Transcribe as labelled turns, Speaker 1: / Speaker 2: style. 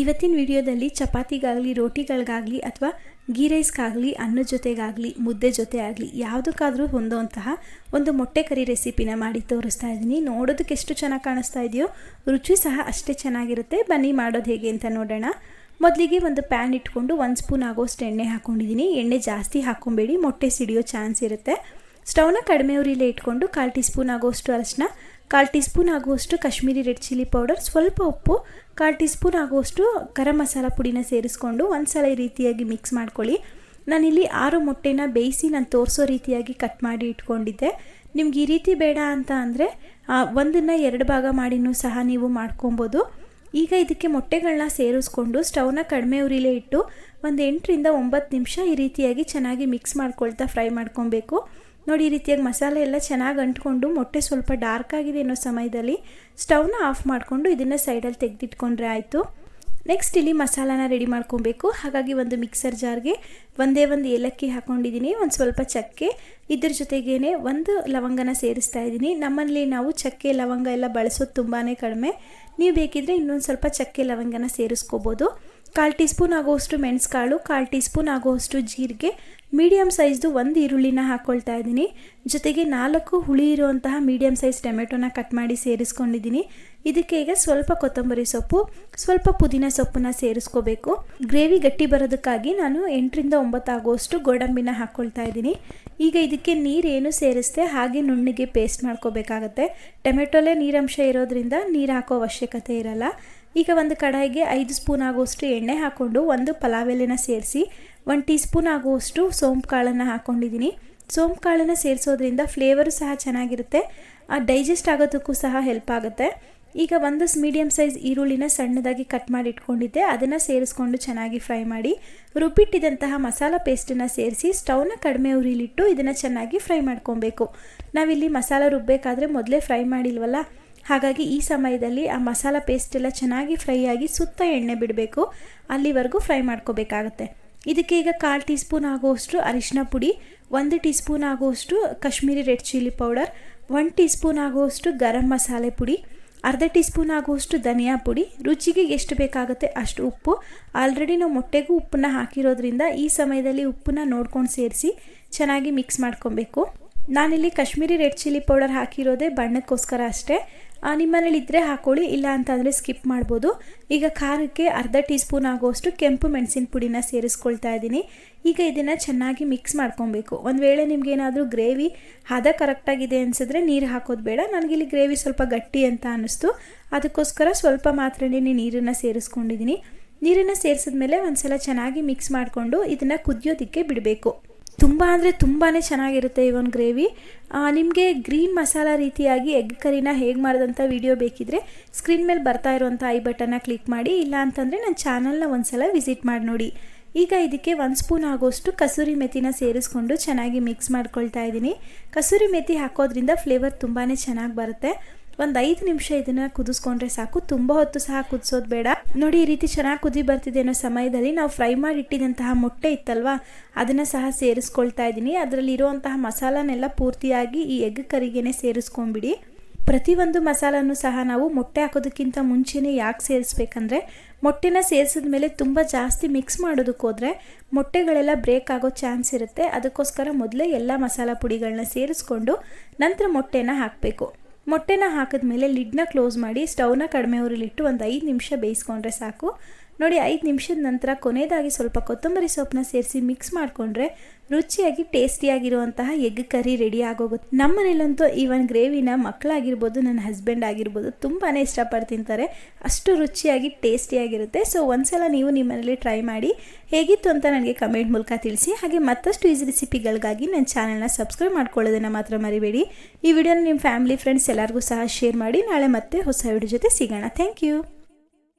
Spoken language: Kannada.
Speaker 1: ಇವತ್ತಿನ ವಿಡಿಯೋದಲ್ಲಿ ಚಪಾತಿಗಾಗಲಿ, ರೋಟಿಗಳಿಗಾಗಲಿ ಅಥವಾ ಗೀ ರೈಸ್ಗಾಗಲಿ ಅನ್ನದ ಜೊತೆಗಾಗಲಿ, ಮುದ್ದೆ ಜೊತೆ ಆಗಲಿ ಯಾವುದಕ್ಕಾದರೂ ಹೊಂದುವಂತಹ ಒಂದು ಮೊಟ್ಟೆ ಕರಿ ರೆಸಿಪಿನ ಮಾಡಿ ತೋರಿಸ್ತಾ ಇದ್ದೀನಿ. ನೋಡೋದಕ್ಕೆ ಎಷ್ಟು ಚೆನ್ನಾಗಿ ಕಾಣಿಸ್ತಾ ಇದೆಯೋ, ರುಚಿ ಸಹ ಅಷ್ಟೇ ಚೆನ್ನಾಗಿರುತ್ತೆ. ಬನ್ನಿ ಮಾಡೋದು ಹೇಗೆ ಅಂತ ನೋಡೋಣ. ಮೊದಲಿಗೆ ಒಂದು ಪ್ಯಾನ್ ಇಟ್ಕೊಂಡು ಒಂದು ಸ್ಪೂನ್ ಆಗೋಷ್ಟು ಎಣ್ಣೆ ಹಾಕ್ಕೊಂಡಿದ್ದೀನಿ ಎಣ್ಣೆ ಜಾಸ್ತಿ ಹಾಕ್ಕೊಬೇಡಿ, ಮೊಟ್ಟೆ ಸಿಡಿಯೋ ಚಾನ್ಸ್ ಇರುತ್ತೆ. ಸ್ಟವ್ನ ಕಡಿಮೆ ಉರಿಲೇ ಇಟ್ಕೊಂಡು ಕಾಲು ಟೀ ಸ್ಪೂನ್ ಆಗೋಷ್ಟು ಅರಶಿನ ಕಾಲು ಟೀ ಸ್ಪೂನ್ ಆಗುವಷ್ಟು ಕಾಶ್ಮೀರಿ ರೆಡ್ ಚಿಲ್ಲಿ ಪೌಡರ್, ಸ್ವಲ್ಪ ಉಪ್ಪು, ಕಾಲು ಟೀ ಸ್ಪೂನ್ ಆಗುವಷ್ಟು ಗರಂ ಮಸಾಲ ಪುಡಿನ ಸೇರಿಸ್ಕೊಂಡು ಒಂದು ಸಲ ಈ ರೀತಿಯಾಗಿ ಮಿಕ್ಸ್ ಮಾಡ್ಕೊಳ್ಳಿ. ನಾನಿಲ್ಲಿ ಆರು ಮೊಟ್ಟೆನ ಬೇಯಿಸಿ ನಾನು ತೋರಿಸೋ ರೀತಿಯಾಗಿ ಕಟ್ ಮಾಡಿ ಇಟ್ಕೊಂಡಿದ್ದೆ. ನಿಮ್ಗೆ ಈ ರೀತಿ ಬೇಡ ಅಂತ ಅಂದರೆ ಒಂದನ್ನು ಎರಡು ಭಾಗ ಮಾಡಿನೂ ಸಹ ನೀವು ಮಾಡ್ಕೊಬೋದು. ಈಗ ಇದಕ್ಕೆ ಮೊಟ್ಟೆಗಳನ್ನ ಸೇರಿಸ್ಕೊಂಡು ಸ್ಟವ್ನ ಕಡಿಮೆ ಉರಿಲೇ ಇಟ್ಟು ಒಂದು ಎಂಟರಿಂದ ಒಂಬತ್ತು ನಿಮಿಷ ಈ ರೀತಿಯಾಗಿ ಚೆನ್ನಾಗಿ ಮಿಕ್ಸ್ ಮಾಡ್ಕೊಳ್ತಾ ಫ್ರೈ ಮಾಡ್ಕೊಬೇಕು. ನೋಡಿ, ಈ ರೀತಿಯಾಗಿ ಮಸಾಲೆ ಎಲ್ಲ ಚೆನ್ನಾಗಿ ಅಂಟ್ಕೊಂಡು ಮೊಟ್ಟೆ ಸ್ವಲ್ಪ ಡಾರ್ಕ್ ಆಗಿದೆ ಅನ್ನೋ ಸಮಯದಲ್ಲಿ ಸ್ಟವ್ನ ಆಫ್ ಮಾಡಿಕೊಂಡು ಇದನ್ನು ಸೈಡಲ್ಲಿ ತೆಗೆದಿಟ್ಕೊಂಡ್ರೆ ಆಯಿತು. ನೆಕ್ಸ್ಟ್ ಇಲ್ಲಿ ಮಸಾಲನ ರೆಡಿ ಮಾಡ್ಕೊಬೇಕು. ಹಾಗಾಗಿ ಒಂದು ಮಿಕ್ಸರ್ ಜಾರ್ಗೆ ಒಂದೇ ಒಂದು ಏಲಕ್ಕಿ ಹಾಕ್ಕೊಂಡಿದ್ದೀನಿ ಒಂದು ಸ್ವಲ್ಪ ಚಕ್ಕೆ. ಇದ್ರ ಜೊತೆಗೇನೆ ಒಂದು ಲವಂಗನ ಸೇರಿಸ್ತಾ ಇದ್ದೀನಿ. ನಮ್ಮಲ್ಲಿ ನಾವು ಚಕ್ಕೆ, ಲವಂಗ ಎಲ್ಲ ಬಳಸೋದು ತುಂಬಾ ಕಡಿಮೆ. ನೀವು ಬೇಕಿದ್ರೆ ಇನ್ನೊಂದು ಸ್ವಲ್ಪ ಚಕ್ಕೆ, ಲವಂಗನ ಸೇರಿಸ್ಕೋಬೋದು. ಕಾಲು ಟೀ ಸ್ಪೂನ್ ಆಗೋಷ್ಟು ಮೆಣಸುಕಾಳು, ಕಾಲು ಟೀ ಸ್ಪೂನ್ ಆಗೋಷ್ಟು ಜೀರಿಗೆ ಮೀಡಿಯಮ್ ಸೈಜ್ದು ಒಂದು ಈರುಳ್ಳಿನ ಹಾಕ್ಕೊಳ್ತಾ ಇದ್ದೀನಿ. ಜೊತೆಗೆ ನಾಲ್ಕು ಹುಳಿ ಇರುವಂತಹ ಮೀಡಿಯಮ್ ಸೈಜ್ ಟೊಮೆಟೊನ ಕಟ್ ಮಾಡಿ ಸೇರಿಸ್ಕೊಂಡಿದ್ದೀನಿ. ಇದಕ್ಕೆ ಈಗ ಸ್ವಲ್ಪ ಕೊತ್ತಂಬರಿ ಸೊಪ್ಪು, ಸ್ವಲ್ಪ ಪುದೀನ ಸೊಪ್ಪನ್ನ ಸೇರಿಸ್ಕೋಬೇಕು. ಗ್ರೇವಿ ಗಟ್ಟಿ ಬರೋದಕ್ಕಾಗಿ ನಾನು ಎಂಟರಿಂದ ಒಂಬತ್ತು ಆಗೋಷ್ಟು ಗೋಡಂಬಿನ ಹಾಕ್ಕೊಳ್ತಾ ಇದ್ದೀನಿ. ಈಗ ಇದಕ್ಕೆ ನೀರೇನು ಸೇರಿಸ್ದೆ ಹಾಗೆ ನುಣ್ಣಿಗೆ ಪೇಸ್ಟ್ ಮಾಡ್ಕೋಬೇಕಾಗತ್ತೆ. ಟೊಮೆಟೊಲೆ ನೀರಂಶ ಇರೋದ್ರಿಂದ ನೀರು ಹಾಕೋ ಅವಶ್ಯಕತೆ ಇರಲ್ಲ. ಈಗ ಒಂದು ಕಡಾಯಿಗೆ ಐದು ಸ್ಪೂನ್ ಆಗುವಷ್ಟು ಎಣ್ಣೆ ಹಾಕ್ಕೊಂಡು ಒಂದು ಪಲಾವ್ ಎಲೆನ ಸೇರಿಸಿ ಒಂದು ಟೀ ಸ್ಪೂನ್ ಆಗುವಷ್ಟು ಸೋಂಪು ಕಾಳನ್ನು ಹಾಕ್ಕೊಂಡಿದ್ದೀನಿ ಸೋಂಪು ಕಾಳನ್ನು ಸೇರಿಸೋದ್ರಿಂದ ಫ್ಲೇವರು ಸಹ ಚೆನ್ನಾಗಿರುತ್ತೆ. ಡೈಜೆಸ್ಟ್ ಆಗೋದಕ್ಕೂ ಸಹ ಹೆಲ್ಪ್ ಆಗುತ್ತೆ. ಈಗ ಒಂದು ಮೀಡಿಯಮ್ ಸೈಜ್ ಈರುಳ್ಳಿನ ಸಣ್ಣದಾಗಿ ಕಟ್ ಮಾಡಿ ಇಟ್ಕೊಂಡಿದ್ದೆ. ಅದನ್ನು ಸೇರಿಸ್ಕೊಂಡು ಚೆನ್ನಾಗಿ ಫ್ರೈ ಮಾಡಿ. ರುಬ್ಬಿಟ್ಟಿದಂತಹ ಮಸಾಲ ಪೇಸ್ಟನ್ನು ಸೇರಿಸಿ ಸ್ಟವ್ನ ಕಡಿಮೆ ಉರಿಲಿಟ್ಟು ಇದನ್ನು ಚೆನ್ನಾಗಿ ಫ್ರೈ ಮಾಡ್ಕೊಬೇಕು. ನಾವಿಲ್ಲಿ ಮಸಾಲ ರುಬ್ಬಬೇಕಾದ್ರೆ ಮೊದಲೇ ಫ್ರೈ ಮಾಡಿಲ್ವಲ್ಲ? ಹಾಗಾಗಿ ಈ ಸಮಯದಲ್ಲಿ ಆ ಮಸಾಲ ಪೇಸ್ಟ್ ಎಲ್ಲ ಚೆನ್ನಾಗಿ ಫ್ರೈ ಆಗಿ ಸುತ್ತ ಎಣ್ಣೆ ಬಿಡಬೇಕು. ಅಲ್ಲಿವರೆಗೂ ಫ್ರೈ ಮಾಡ್ಕೋಬೇಕಾಗತ್ತೆ. ಇದಕ್ಕೆ ಈಗ ಕಾಲು ಟೀ ಸ್ಪೂನ್ ಆಗುವಷ್ಟು ಅರಿಶಿನ ಪುಡಿ, ಒಂದು ಟೀ ಸ್ಪೂನ್ ಆಗುವಷ್ಟು Kashmiri red chilli powder one teaspoon ಆಗುವಷ್ಟು ಗರಂ ಮಸಾಲೆ ಪುಡಿ, ಅರ್ಧ ಟೀ ಸ್ಪೂನ್ ಆಗುವಷ್ಟು ಧನಿಯಾ ಪುಡಿ. ರುಚಿಗೆ ಎಷ್ಟು ಬೇಕಾಗುತ್ತೆ ಅಷ್ಟು ಉಪ್ಪು. ಆಲ್ರೆಡಿ ನಾವು ಮೊಟ್ಟೆಗೂ ಉಪ್ಪನ್ನ ಹಾಕಿರೋದ್ರಿಂದ ಈ ಸಮಯದಲ್ಲಿ ಉಪ್ಪನ್ನ ನೋಡ್ಕೊಂಡು ಸೇರಿಸಿ ಚೆನ್ನಾಗಿ ಮಿಕ್ಸ್ ಮಾಡ್ಕೊಬೇಕು. ನಾನಿಲ್ಲಿ ಕಾಶ್ಮೀರಿ ರೆಡ್ ಚಿಲ್ಲಿ ಪೌಡರ್ ಹಾಕಿರೋದೇ ಬಣ್ಣಕ್ಕೋಸ್ಕರ ಅಷ್ಟೇ. ನಿಮ್ಮನೇಲಿ ಇದ್ದರೆ ಹಾಕೊಳ್ಳಿ, ಇಲ್ಲ ಅಂತಂದರೆ ಸ್ಕಿಪ್ ಮಾಡ್ಬೋದು. ಈಗ ಖಾರಕ್ಕೆ ಅರ್ಧ ಟೀ ಸ್ಪೂನ್ ಆಗುವಷ್ಟು ಕೆಂಪು ಮೆಣಸಿನ ಪುಡಿನ ಸೇರಿಸ್ಕೊಳ್ತಾ ಇದ್ದೀನಿ. ಈಗ ಇದನ್ನು ಚೆನ್ನಾಗಿ ಮಿಕ್ಸ್ ಮಾಡ್ಕೊಬೇಕು. ಒಂದು ವೇಳೆ ನಿಮಗೇನಾದರೂ ಗ್ರೇವಿ ಹದ ಕರೆಕ್ಟಾಗಿದೆ ಅನಿಸಿದ್ರೆ ನೀರು ಹಾಕೋದು ಬೇಡ. ನನಗಿಲ್ಲಿ ಗ್ರೇವಿ ಸ್ವಲ್ಪ ಗಟ್ಟಿ ಅಂತ ಅನ್ನಿಸ್ತು ಅದಕ್ಕೋಸ್ಕರ ಸ್ವಲ್ಪ ಮಾತ್ರನೇ ನೀರನ್ನು ಸೇರಿಸ್ಕೊಂಡಿದ್ದೀನಿ. ನೀರನ್ನು ಸೇರಿಸಿದ್ಮೇಲೆ ಒಂದು ಸಲ ಚೆನ್ನಾಗಿ ಮಿಕ್ಸ್ ಮಾಡಿಕೊಂಡು ಇದನ್ನು ಕುದಿಯೋದಕ್ಕೆ ಬಿಡಬೇಕು. ತುಂಬ ಅಂದರೆ ತುಂಬಾ ಚೆನ್ನಾಗಿರುತ್ತೆ ಈ ಒಂದು ಗ್ರೇವಿ. ನಿಮಗೆ ಗ್ರೀನ್ ಮಸಾಲ ರೀತಿಯಾಗಿ ಎಗ್ ಕರಿನ ಹೇಗೆ ಮಾಡಿದಂಥ ವಿಡಿಯೋ ಬೇಕಿದ್ರೆ ಸ್ಕ್ರೀನ್ ಮೇಲೆ ಬರ್ತಾ ಇರುವಂಥ ಐ ಬಟನ್ನ ಕ್ಲಿಕ್ ಮಾಡಿ, ಇಲ್ಲ ಅಂತಂದರೆ ನನ್ನ ಚಾನಲ್ನ ಒಂದು ಸಲ ವಿಸಿಟ್ ಮಾಡಿ ನೋಡಿ. ಈಗ ಇದಕ್ಕೆ ಒಂದು ಸ್ಪೂನ್ ಆಗೋಷ್ಟು ಕಸೂರಿ ಮೆಥಿನ ಸೇರಿಸ್ಕೊಂಡು ಚೆನ್ನಾಗಿ ಮಿಕ್ಸ್ ಮಾಡ್ಕೊಳ್ತಾ ಇದ್ದೀನಿ. ಕಸೂರಿ ಮೆಥಿ ಹಾಕೋದ್ರಿಂದ ಫ್ಲೇವರ್ ತುಂಬಾ ಚೆನ್ನಾಗಿ ಬರುತ್ತೆ. ಒಂದು ಐದು ನಿಮಿಷ ಇದನ್ನು ಕುದಿಸ್ಕೊಂಡ್ರೆ ಸಾಕು. ತುಂಬ ಹೊತ್ತು ಸಹ ಕುದಿಸೋದು ಬೇಡ. ನೋಡಿ, ಈ ರೀತಿ ಚೆನ್ನಾಗಿ ಕುದಿ ಬರ್ತಿದೆ ಅನ್ನೋ ಸಮಯದಲ್ಲಿ ನಾವು ಫ್ರೈ ಮಾಡಿ ಇಟ್ಟಿದಂತಹ ಮೊಟ್ಟೆ ಇತ್ತಲ್ವಾ? ಅದನ್ನು ಸಹ ಸೇರಿಸ್ಕೊಳ್ತಾ ಇದ್ದೀನಿ ಅದರಲ್ಲಿರುವಂತಹ ಮಸಾಲನೆಲ್ಲ ಪೂರ್ತಿಯಾಗಿ ಈ ಎಗ್ ಕರಿಗೆನೆ ಸೇರಿಸ್ಕೊಂಬಿಡಿ ಪ್ರತಿಯೊಂದು ಮಸಾಲನೂ ಸಹ ನಾವು ಮೊಟ್ಟೆ ಹಾಕೋದಕ್ಕಿಂತ ಮುಂಚೆನೇ ಯಾಕೆ ಸೇರಿಸ್ಬೇಕಂದ್ರೆ, ಮೊಟ್ಟೆನ ಸೇರಿಸಿದ ಮೇಲೆ ತುಂಬ ಜಾಸ್ತಿ ಮಿಕ್ಸ್ ಮಾಡೋದಕ್ಕೆ ಮೊಟ್ಟೆಗಳೆಲ್ಲ ಬ್ರೇಕ್ ಆಗೋ ಚಾನ್ಸ್ ಇರುತ್ತೆ. ಅದಕ್ಕೋಸ್ಕರ ಮೊದಲೇ ಎಲ್ಲ ಮಸಾಲ ಪುಡಿಗಳನ್ನ ಸೇರಿಸ್ಕೊಂಡು ನಂತರ ಮೊಟ್ಟೆನ ಹಾಕಬೇಕು. ಮೊಟ್ಟೆನ ಹಾಕಿದ್ಮೇಲೆ ಲಿಡ್ನ ಕ್ಲೋಸ್ ಮಾಡಿ ಸ್ಟವ್ನ ಕಡಿಮೆ ಊರಲ್ಲಿಟ್ಟು ಒಂದು ಐದು ನಿಮಿಷ ಬೇಯಿಸ್ಕೊಂಡ್ರೆ ಸಾಕು. ನೋಡಿ, ಐದು ನಿಮಿಷದ ನಂತರ ಕೊನೆಯದಾಗಿ ಸ್ವಲ್ಪ ಕೊತ್ತಂಬರಿ ಸೊಪ್ಪನ್ನ ಸೇರಿಸಿ ಮಿಕ್ಸ್ ಮಾಡಿಕೊಂಡ್ರೆ ರುಚಿಯಾಗಿ ಟೇಸ್ಟಿಯಾಗಿರುವಂತಹ ಎಗ್ ಕರಿ ರೆಡಿ ಆಗೋಗುತ್ತೆ. ನಮ್ಮ ಮನೇಲಂತೂ ಈವನ್ ಗ್ರೇವಿನ ಮಕ್ಕಳಾಗಿರ್ಬೋದು, ನನ್ನ ಹಸ್ಬೆಂಡ್ ಆಗಿರ್ಬೋದು ತುಂಬಾ ಇಷ್ಟಪಟ್ಟು ತಿಂತಾರೆ. ಅಷ್ಟು ರುಚಿಯಾಗಿ ಟೇಸ್ಟಿಯಾಗಿರುತ್ತೆ ಸೊ ಒಂದ್ಸಲ ನೀವು ನಿಮ್ಮ ಮನೇಲಿ ಟ್ರೈ ಮಾಡಿ, ಹೇಗಿತ್ತು ಅಂತ ನನಗೆ ಕಮೆಂಟ್ ಮೂಲಕ ತಿಳಿಸಿ. ಹಾಗೆ ಮತ್ತಷ್ಟು ಈಸಿ ರೆಸಿಪಿಗಳಿಗಾಗಿ ನನ್ನ ಚಾನಲ್ನ ಸಬ್ಸ್ಕ್ರೈಬ್ ಮಾಡ್ಕೊಳ್ಳೋದನ್ನು ಮಾತ್ರ ಮರಿಬೇಡಿ. ಈ ವಿಡಿಯೋನ ನಿಮ್ಮ ಫ್ಯಾಮಿಲಿ ಫ್ರೆಂಡ್ಸ್ ಎಲ್ಲರಿಗೂ ಸಹ ಶೇರ್ ಮಾಡಿ. ನಾಳೆ ಮತ್ತೆ ಹೊಸ ವಿಡಿಯೋ ಜೊತೆ ಸಿಗೋಣ. Thank you